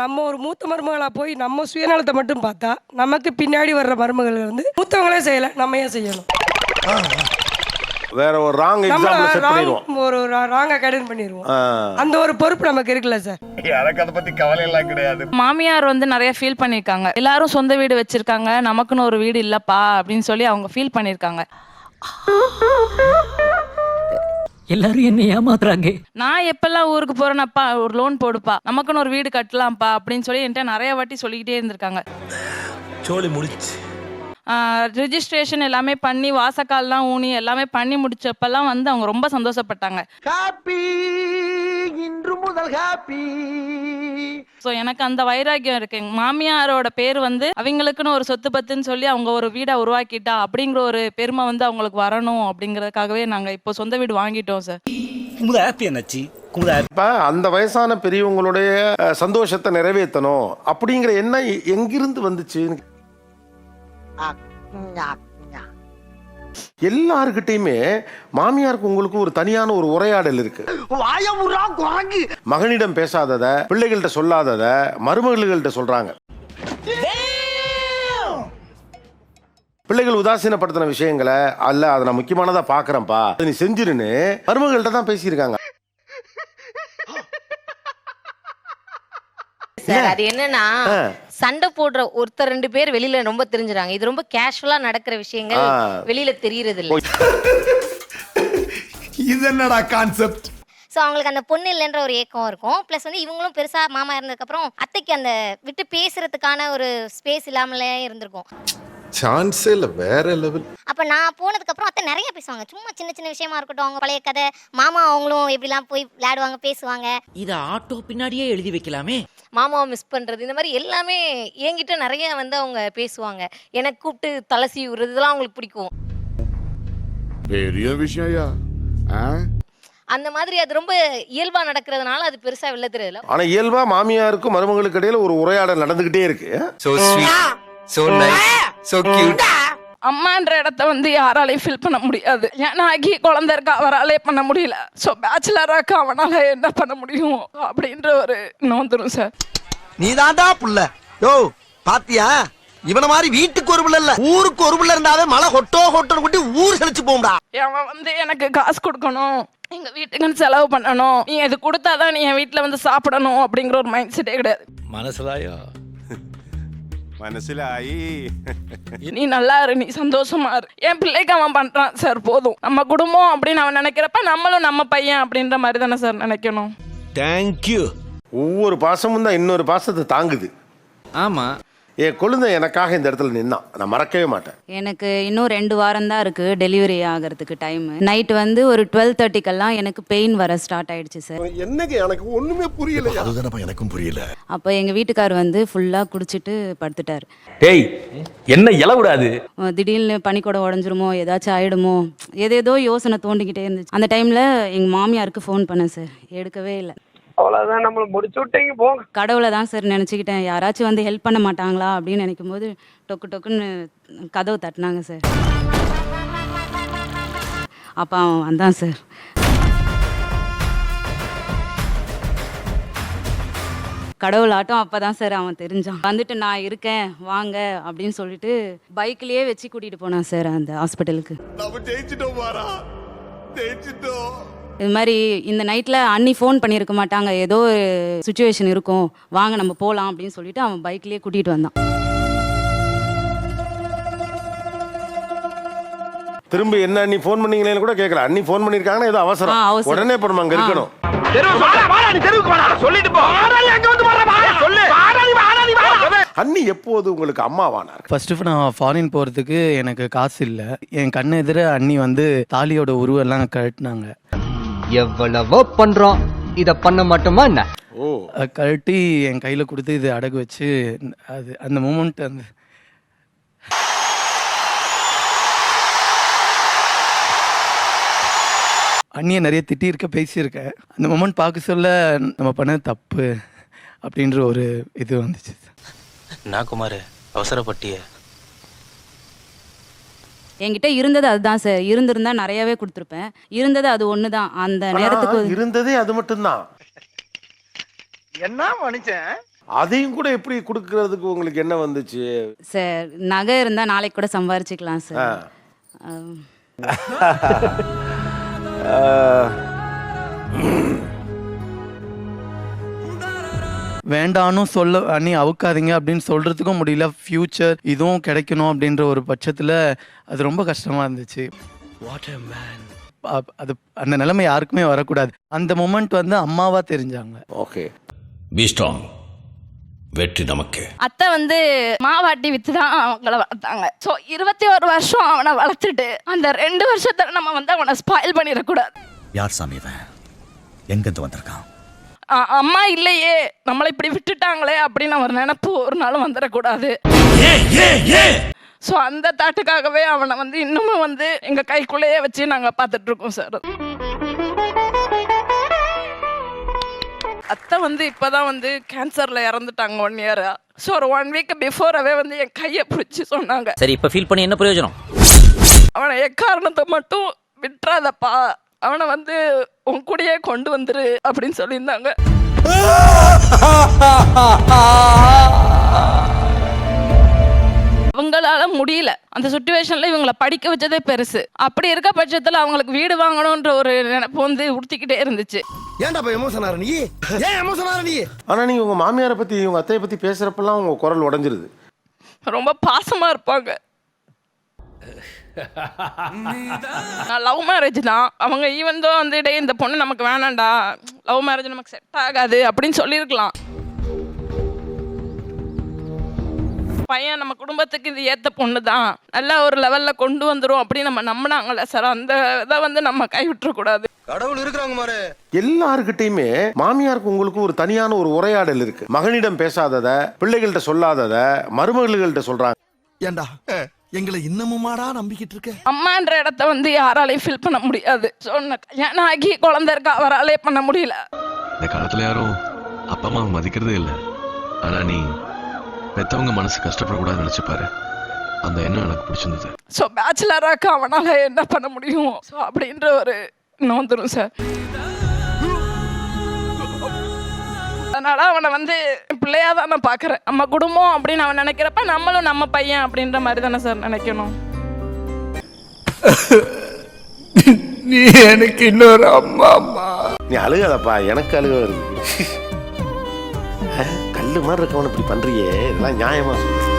நம்ம ஒரு மூத்த மருமகளா போய் நம்ம சுயநலத்தை மட்டும் பார்த்தா நமக்கு பின்னாடி வர்ற மருமகள் வந்து மூத்தவங்களே செய்யல நம்ம ஏன் செய்யணும்? வேற ஒரு ராங் எக்ஸாம்பிள் செட் பண்ணிடுவோம். ஒரு ராங்கா கடன் பண்ணிடுவோம். அந்த ஒரு பொறுப்பு நமக்கு இருக்குல்ல சார் எனக்கு அதை பத்தி கவலை எல்லாம் கிடையாது. மாமியார் வந்து நிறைய ஃபீல் பண்ணியிருக்காங்க. எல்லாரும் சொந்த வீடு வச்சிருக்காங்க நமக்குன்னு ஒரு வீடு இல்லப்பா அப்படின்னு சொல்லி அவங்க ஃபீல் பண்ணியிருக்காங்க. எல்லாரும் என்ன ஏமாத்துறாங்க. நான் எப்பெல்லாம் ஊருக்கு போறேனப்பா ஒரு லோன் போடுப்பா நமக்குன்னு ஒரு வீடு கட்டலாம்ப்பா அப்படின்னு சொல்லி என்கிட்ட நிறைய வாட்டி சொல்லிக்கிட்டே இருந்திருக்காங்க. சோலி முடிச்சு. ரிஜிஸ்ட்ரேஷன் எல்லாமே பண்ணி வாசக்கால்லாம் ஊனி எல்லாமே பண்ணி முடிச்சப்பெல்லாம் வந்து அவங்க ரொம்ப சந்தோஷப்பட்டாங்க. ஹாப்பி இன்று முதல் ஹாப்பி ஸோ எனக்கு அந்த வைராக்கியம் இருக்கு. மாமியாரோட பேர் வந்து அவங்களுக்குன்னு ஒரு சொத்து பத்துன்னு சொல்லி அவங்க ஒரு வீடை உருவாக்கிட்டா அப்படிங்கிற ஒரு பெருமை வந்து அவங்களுக்கு வரணும் அப்படிங்கிறதுக்காகவே நாங்க இப்போ சொந்த வீடு வாங்கிட்டோம் சார் குமுத ஹாப்பி என்னாச்சு இப்ப அந்த வயசான பெரியவங்களுடைய சந்தோஷத்தை நிறைவேற்றணும் அப்படிங்கிற எண்ணம் எங்கிருந்து வந்துச்சு எல்லாருக்கிட்டையுமே மாமியாருக்கு உங்களுக்கு ஒரு தனியான ஒரு உரையாடல் இருக்கு. வாயமுறா குரங்கு. மகனிடம் பேசாதத பிள்ளைகள்கிட்ட சொல்லாதத மருமகள்கள்ட்ட சொல்றாங்க. பிள்ளைகள் உதாசீனப்படுத்தின விஷயங்களை அல்ல அதை நான் முக்கியமானதா பாக்குறேன்ப்பா. அதை நீ செஞ்சிருன்னு மருமகள்கிட்ட தான் பேசியிருக்காங்க. சார் அது என்னன்னா. சண்டை போடுற ஒருத்தர் ரெண்டு பேர் வெளியில ரொம்ப தெரிஞ்சுறாங்க. இது ரொம்ப கேஷுவலா நடக்கிற விஷயங்கள். வெளியில தெரியறது இல்ல இது என்னடா கான்செப்ட் ஸோ அவங்களுக்கு அந்த பொண்ணு இல்லைன்ற ஒரு ஏக்கம் இருக்கும். ப்ளஸ் வந்து இவங்களும் பெருசா மாமா இருந்ததுக்கப்புறம் அத்தைக்கு அந்த விட்டு பேசுறதுக்கான ஒரு ஸ்பேஸ் இல்லாமலே இருந்திருக்கும். சான்ஸே இல்லை வேற லெவல் அப்போ நான் போனதுக்கப்புறம் அத்தை நிறைய பேசுவாங்க. சும்மா சின்ன சின்ன விஷயமா இருக்கட்டும் அவங்க பழைய கதை. மாமா அவங்களும் எப்படிலாம் போய் விளையாடுவாங்க பேசுவாங்க. இத ஆட்டோ பின்னாடியே எழுதி வைக்கலாமே? மாமாவை மிஸ் பண்றது இந்த மாதிரி எல்லாமே என்கிட்ட நிறைய வந்து அவங்க பேசுவாங்க. எனக்கு கூப்பிட்டு தலை சீவுறது இதெல்லாம் அவங்களுக்கு பிடிக்கும். பெரிய விஷயம் அந்த மாதிரி அது ரொம்ப இயல்பா நடக்கிறதுனால அது பெருசா வெளில தெரியல. ஆனா இயல்பா மாமியாருக்கும் மருமகளுக்கு இடையில ஒரு உரையாடல் நடந்துகிட்டே இருக்கு. So sweet so nice so cute அம்மான்ற இடத்த வந்து யாராலையும் ஃபில் பண்ண முடியாது. ஏன்னா ஆகி குழந்தை இருக்கா அவராலே பண்ண முடியல. ஸோ பேச்சுலராக்க அவனால என்ன பண்ண முடியும்? அப்படின்ற ஒரு நோந்துரும் சார் நீ தாண்டா புள்ள. யோ பாத்தியா? இவன மாதிரி வீட்டுக்கு ஒரு புள்ள இல்ல ஊருக்கு ஒரு புள்ள இருந்தாவே மழை கொட்டோ கொட்டோ கொட்டி ஊர் செழிச்சு போகும்டா. அவன் வந்து எனக்கு காசு கொடுக்கணும். எங்க வீட்டுக்குன்னு செலவு பண்ணணும். நீ இது கொடுத்தாதான் நீ என் வீட்டில் வந்து சாப்பிடணும் அப்படிங்கிற ஒரு மைண்ட் செட்டே கிடையாது. மனசுலாயா? മനസ്സിലായി நீ நல்லா இரு நீ சந்தோஷமா இரு என் பிள்ளைக்கு அவன் பண்றான் சார் போதும் நம்ம குடும்பம் அப்படின்னு அவன் நினைக்கிறப்ப நம்மளும் நம்ம பையன் அப்படின்ற மாதிரி தானே சார் நினைக்கணும் தேங்க்யூ ஒவ்வொரு பாசமும் தான் இன்னொரு பாசத்தை தாங்குது ஆமா என் கொழுந்தை எனக்காக இந்த இடத்துல நின்னான். நான் மறக்கவே மாட்டேன். எனக்கு இன்னும் ரெண்டு வாரம் தான் இருக்கு டெலிவரி ஆகிறதுக்கு டைம் நைட் வந்து ஒரு டுவெல் தேர்ட்டிக்கெல்லாம் எனக்கு பெயின் வர ஸ்டார்ட் ஆயிடுச்சு சார் என்னங்க எனக்கு ஒண்ணுமே புரியல அதுதானப்பா எனக்கும் புரியல. அப்போ எங்க வீட்டுக்கார் வந்து ஃபுல்லா குடிச்சிட்டு படுத்துட்டார். டேய் என்ன இல விடாது அஹ் திடீர்னு பனிக்கூட உடஞ்சிருமோ ஏதாச்சும் ஆயிடுமோ ஏதேதோ யோசனை தோண்டிக்கிட்டே இருந்துச்சு. அந்த டைம்ல எங்க மாமியாருக்கு ஃபோன் பண்ணேன் சார் எடுக்கவே இல்லை. அவ்வளவுதான் நம்மள முடிச்சு விட்டீங்க போங்க. கடவுளை தான் சார் நினச்சிக்கிட்டேன். யாராச்சும் வந்து ஹெல்ப் பண்ண மாட்டாங்களா அப்படின்னு நினைக்கும் போது டொக்கு டொக்குன்னு கதவு தட்டினாங்க சார். அப்போ அவன் வந்தான் சார். கடவுள் ஆட்டம் அப்பதான் சார் அவன் தெரிஞ்சான். வந்துட்டு நான் இருக்கேன் வாங்க அப்படின்னு சொல்லிட்டு பைக்லயே வச்சு கூட்டிட்டு போனான் சார் அந்த ஹாஸ்பிட்டலுக்கு நம்ம ஜெயிச்சிட்டோம் வாரா. ஜெயிச்சிட்டோம். இது மாதிரி இந்த நைட்டில் அண்ணி ஃபோன் பண்ணியிருக்க மாட்டாங்க. ஏதோ சுச்சுவேஷன் இருக்கும். வாங்க நம்ம போகலாம் அப்படின்னு சொல்லிட்டு அவன் பைக்லேயே கூட்டிகிட்டு வந்தான். திரும்ப என்ன அண்ணி ஃபோன் பண்ணீங்களேன்னு கூட கேட்கல அண்ணி ஃபோன் பண்ணிருக்காங்கன்னா ஏதோ ஆ, அவசரம். அவசரம். உடனே இப்போ நம்ம அங்க ஆ. இருக்கணும். அண்ணி எப்போது உங்களுக்கு அம்மாவானார் ஃபர்ஸ்ட் நான் ஃபாரின் போகிறதுக்கு எனக்கு காசு இல்லை. என் கண்ணு எதிர அண்ணி வந்து தாலியோட உருவெல்லாம் கழட்டினாங்க. எவ்வளவோ பண்றோம். இத பண்ண மாட்டோமா என்ன? கழட்டி என் கையில் கொடுத்து இது அடகு வச்சு அது அந்த மூமெண்ட் அந்த அண்ணியை நிறைய திட்டியிருக்க பேசியிருக்கேன் அந்த மூமெண்ட் பார்க்க சொல்ல நம்ம பண்ணது தப்பு அப்படின்ற ஒரு இது வந்துச்சு. நான் குமார் அவசரப்பட்டிய என்கிட்ட இருந்தது அதுதான் சார். இருந்திருந்தா நிறையவே கொடுத்துருப்பேன். இருந்தது அது ஒன்று தான் அந்த நேரத்துக்கு இருந்ததே அது மட்டும்தான். என்ன மனுஷன்? அதையும் கூட எப்படி கொடுக்கறதுக்கு உங்களுக்கு என்ன வந்துச்சு? சார் நகை இருந்தால் நாளைக்கு கூட சம்பாரிச்சுக்கலாம் ஆ. சார் ஆம். வேண்டான்னு சொல்ல அண்ணி அவுக்காதீங்க அப்படின்னு சொல்கிறதுக்கும் முடியல. ஃப்யூச்சர் இதுவும் கிடைக்கணும் அப்படின்ற ஒரு பட்சத்தில் அது ரொம்ப கஷ்டமாக இருந்துச்சு. அ- அது அந்த நிலைமை யாருக்குமே வரக்கூடாது. அந்த மொமெண்ட் வந்து அம்மாவா தெரிஞ்சாங்க. ஓகே பி ஸ்ட்ராங் வெற்றி நமக்கு. அத்தை வந்து மாவாட்டி வித்து தான் அவங்கள வளர்த்தாங்க. ஸோ இருபத்தி ஒரு வருஷம் அவனை வளர்த்துட்டு அந்த ரெண்டு வருஷத்துல நம்ம வந்து அவனை ஸ்பாயில் பண்ணிடக்கூடாது. யார் சாமி இவன்? எங்கிருந்து வந்திருக்கான்? அம்மா இல்லையே நம்மளை இப்படி விட்டுட்டாங்களே அப்படின்னு அவர் நினப்பு ஒரு நாளும் வந்துடக்கூடாது. ஸோ அந்த தாட்டுக்காகவே அவனை வந்து இன்னமும் வந்து எங்க கைக்குள்ளேயே வச்சு நாங்க பார்த்துட்டு இருக்கோம் சார் அத்தை வந்து இப்பதான் வந்து கேன்சர்ல இறந்துட்டாங்க ஒன் இயரா ஸோ ஒரு ஒன் வீக் பிஃபோராகவே வந்து என் கையை பிடிச்சி சொன்னாங்க. சரி இப்ப ஃபீல் பண்ணி என்ன பிரயோஜனம்? அவனை எக்காரணத்தை மட்டும் விட்டுறாதப்பா. அவனை வந்து உன் கூடயே கொண்டு வந்துரு அப்படின்னு சொல்லியிருந்தாங்க. அவங்களால முடியல. அந்த சுச்சுவேஷன்ல இவங்கள படிக்க வச்சதே பெருசு. அப்படி இருக்க பட்சத்துல அவங்களுக்கு வீடு வாங்கணுன்ற ஒரு நினைப்பு வந்து உறுத்திக்கிட்டே இருந்துச்சு. ஏன்டா போய் எமோஷன் ஆற நீ? ஏன் எமோஷன் ஆற நீ? ஆனா நீங்க உங்க மாமியாரை பத்தி உங்க அத்தையை பத்தி பேசுறப்பெல்லாம் உங்க குரல் உடைஞ்சிருது. ரொம்ப பாசமா இருப்பாங்க. லவ் மேரேஜ் தான் அவங்க ஈவன் தான் வந்து டே இந்த பொண்ணு நமக்கு வேணாம்டா லவ் மேரேஜ் நமக்கு செட் ஆகாது அப்படின்னு சொல்லியிருக்கலாம். பையன் நம்ம குடும்பத்துக்கு இது ஏத்த பொண்ணு தான் நல்ல ஒரு லெவல்ல கொண்டு வந்துரும் அப்படின்னு நம்ம நம்பினாங்கல்ல சார் அந்த இதை வந்து நம்ம கைவிட்டுறக்கூடாது. கடவுள் இருக்கிறாங்க மாரு எல்லாருக்கிட்டையுமே மாமியாருக்கு உங்களுக்கு ஒரு தனியான ஒரு உரையாடல் இருக்கு. மகனிடம் பேசாதத பிள்ளைகள்கிட்ட சொல்லாதத மருமகள்கள்ட்ட சொல்றாங்க. ஏண்டா? எங்களை இன்னமுமாடா நம்பிக்கிட்டு இருக்க அம்மான்ற இடத்த வந்து யாராலையும் ஃபில் பண்ண முடியாது. சொன்ன கல்யாணம் ஆகி குழந்தை இருக்கா அவராலே பண்ண முடியல. இந்த காலத்துல யாரும் அப்பா அம்மா மதிக்கிறதே இல்ல. ஆனா நீ பெத்தவங்க மனசு கஷ்டப்படக்கூடாதுன்னு நினைச்சு பாரு அந்த எண்ணம் எனக்கு பிடிச்சிருந்தது. ஸோ பேச்சுலராக்க அவனால என்ன பண்ண முடியும்? ஸோ அப்படின்ற ஒரு எண்ணம் வந்துடும் சார் அதனால அவனை வந்து பிள்ளையா தான் நான் பார்க்குறேன் நம்ம குடும்பம் அப்படின்னு அவன் நினைக்கிறப்ப நம்மளும் நம்ம பையன் அப்படின்ற மாதிரி தானே சார் நினைக்கணும். நீ எனக்கு இன்னொரு அம்மா அம்மா நீ அழுகாதப்பா எனக்கு அழுக வருது. கல்லு மாதிரி இருக்கவன இப்படி பண்றியே இதெல்லாம் நியாயமா? சொல்லு.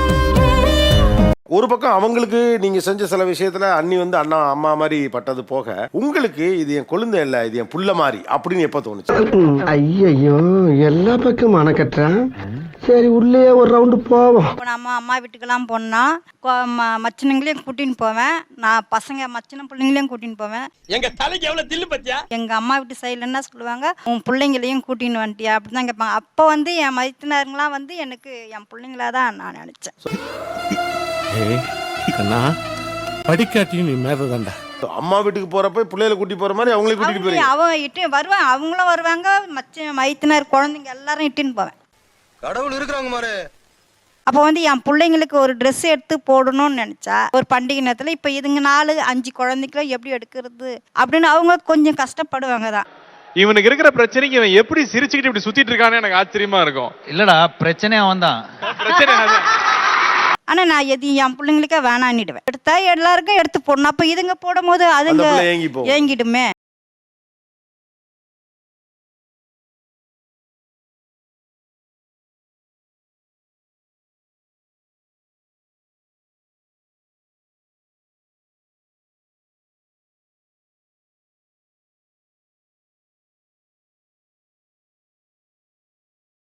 ஒரு பக்கம் அவங்களுக்கு நீங்க செஞ்ச சில விஷயத்துல அண்ணி வந்து அண்ணா அம்மா மாதிரி பட்டது போக உங்களுக்கு இது என் கொழுந்தை இல்ல இது என் புள்ள மாதிரி அப்படின்னு எப்ப தோணுச்சு? ஐயோ எல்லா பக்கம் அணக்கட்டுறான் சரி உள்ளே ஒரு ரவுண்டு போவோம். இப்போ நம்ம அம்மா வீட்டுக்கெல்லாம் போனால் மச்சினங்களையும் கூட்டின்னு போவேன். நான் பசங்க மச்சின பிள்ளைங்களையும் கூட்டின்னு போவேன். எங்க தலைக்கு எவ்வளவு தில்லு பத்தியா? எங்கள் அம்மா வீட்டு சைடில் என்ன சொல்லுவாங்க? உன் பிள்ளைங்களையும் கூட்டின்னு வந்துட்டியா? அப்படின்னு தான் கேட்பாங்க. அப்போ வந்து என் மைத்தினருங்களாம் வந்து எனக்கு என் பிள்ளைங்களா தான் நான் நினச்சேன். கண்ணா. படிக்காட்டியும் நீ மேததாண்டா அம்மா வீட்டுக்கு போறப்ப பிள்ளைகளை கூட்டி போற மாதிரி அவங்களே கூட்டிட்டு போறீங்க. அவன் இட்டு வருவான் அவங்களும் வருவாங்க மச்ச மைத்தினர் குழந்தைங்க எல்லாரும் இட்டுன்னு போவேன். கடவுள் இருக்கிறாங்க மாரு அப்போ வந்து என் பிள்ளைங்களுக்கு ஒரு ட்ரெஸ் எடுத்து போடணும்னு நினச்சா ஒரு பண்டிகை நேரத்தில் இப்போ இதுங்க நாலு அஞ்சு குழந்தைக்குலாம் எப்படி எடுக்கிறது அப்படின்னு அவங்க கொஞ்சம் கஷ்டப்படுவாங்க தான். இவனுக்கு இருக்கிற பிரச்சனைக்கு இவன் எப்படி சிரிச்சுக்கிட்டு இப்படி சுத்திட்டு இருக்கானே எனக்கு ஆச்சரியமா இருக்கும். இல்லடா பிரச்சனை அவன் தான் பிரச்சனை அதான். ஆனால் நான் எது என் பிள்ளைங்களுக்கே வேணான்னிடுவேன். எடுத்தா எல்லாருக்கும் எடுத்து போடணும். அப்போ இதுங்க போடும்போது அதுங்க ஏங்கிடுமே.